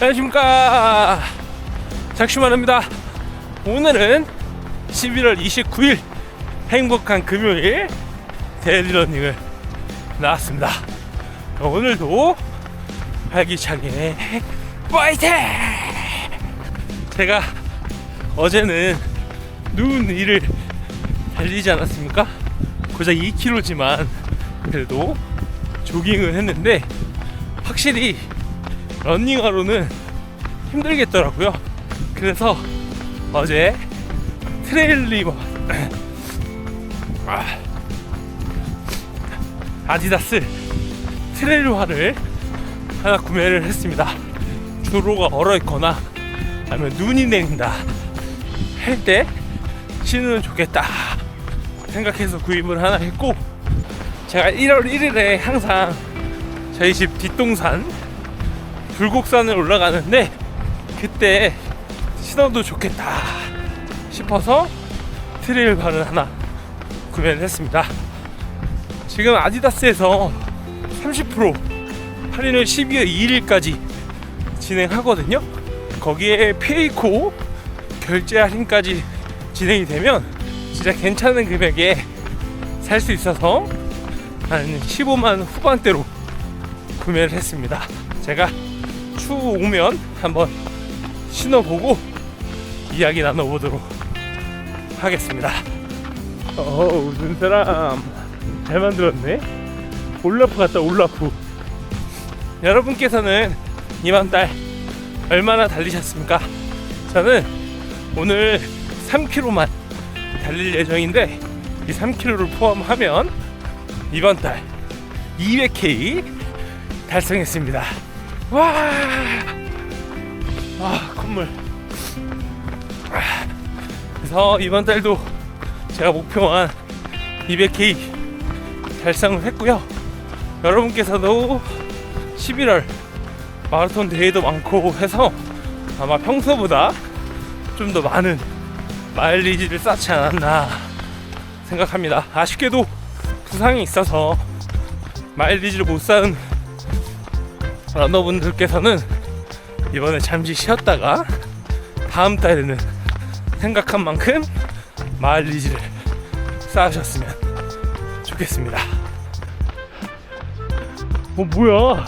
안녕하십니까. 작슈만입니다. 오늘은 11월 29일 행복한 금요일 데일리러닝을 나왔습니다. 오늘도 활기차게 파이팅! 제가 어제는 눈 위를 달리지 않았습니까? 고작 2km지만 그래도 조깅을 했는데 확실히 런닝하로는 힘들겠더라고요. 그래서 어제 트레일리버 아, 아디다스 트레일화를 하나 구매를 했습니다. 주로가 얼어 있거나 아니면 눈이 내린다 할 때 신으면 좋겠다 생각해서 구입을 하나 했고 제가 1월 1일에 항상 저희 집 뒷동산 불곡산을 올라가는데 그때 신어도 좋겠다 싶어서 트레일 바를 하나 구매를 했습니다. 지금 아디다스에서 30% 할인을 12월 2일까지 진행하거든요. 거기에 페이코 결제 할인까지 진행이 되면 진짜 괜찮은 금액에 살 수 있어서 한 15만 후반대로 구매를 했습니다. 제가 추후 오면 한번 신어보고 이야기 나눠보도록 하겠습니다. 어우, 눈사람 잘 만들었네. 올라프 같다, 올라프. 여러분께서는 이번 달 얼마나 달리셨습니까? 저는 오늘 3km만 달릴 예정인데 이 3km를 포함하면 이번 달 200K 달성했습니다. 와, 와 콧물. 아, 그래서 이번 달도 제가 목표한 200K 달성을 했고요. 여러분께서도 11월 마라톤 대회도 많고 해서 아마 평소보다 좀 더 많은 마일리지를 쌓지 않았나 생각합니다. 아쉽게도 부상이 있어서 마일리지를 못 쌓은 러너분들께서는 이번에 잠시 쉬었다가 다음 달에는 생각한 만큼 마일리지를 쌓으셨으면 좋겠습니다. 어 뭐야?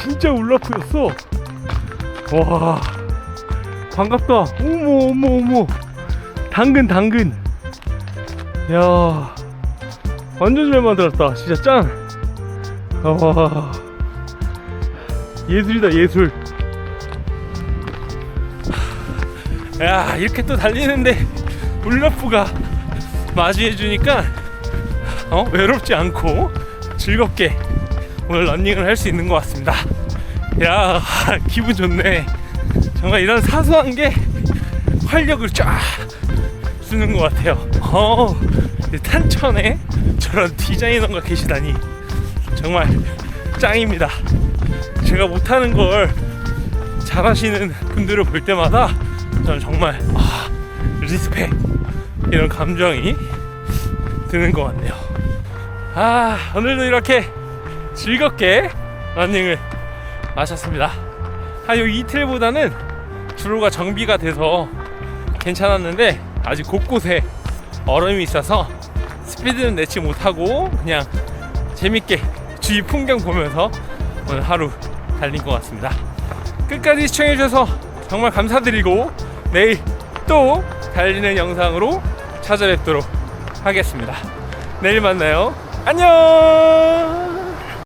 진짜 울라프였어. 와 반갑다. 어머 어머 어머 당근 당근. 야 완전 잘 만들었다. 진짜 짱. 와 예술이다 예술. 야 이렇게 또 달리는데 울라프가 맞이해 주니까 어 외롭지 않고 즐겁게 오늘 런닝을 할 수 있는 것 같습니다. 야 기분 좋네. 정말 이런 사소한 게 활력을 쫙 주는 것 같아요. 어 탄천에 저런 디자이너가 계시다니 정말 짱입니다. 제가 못하는 걸 잘하시는 분들을 볼 때마다 저는 정말 아, 리스펙 이런 감정이 드는 것 같네요. 아 오늘도 이렇게 즐겁게 러닝을 마쳤습니다. 한요 이틀보다는 주로가 정비가 돼서 괜찮았는데 아직 곳곳에 얼음이 있어서 스피드는 내지 못하고 그냥 재밌게 주위 풍경 보면서 오늘 하루 달린 것 같습니다. 끝까지 시청해주셔서 정말 감사드리고 내일 또 달리는 영상으로 찾아뵙도록 하겠습니다. 내일 만나요. 안녕!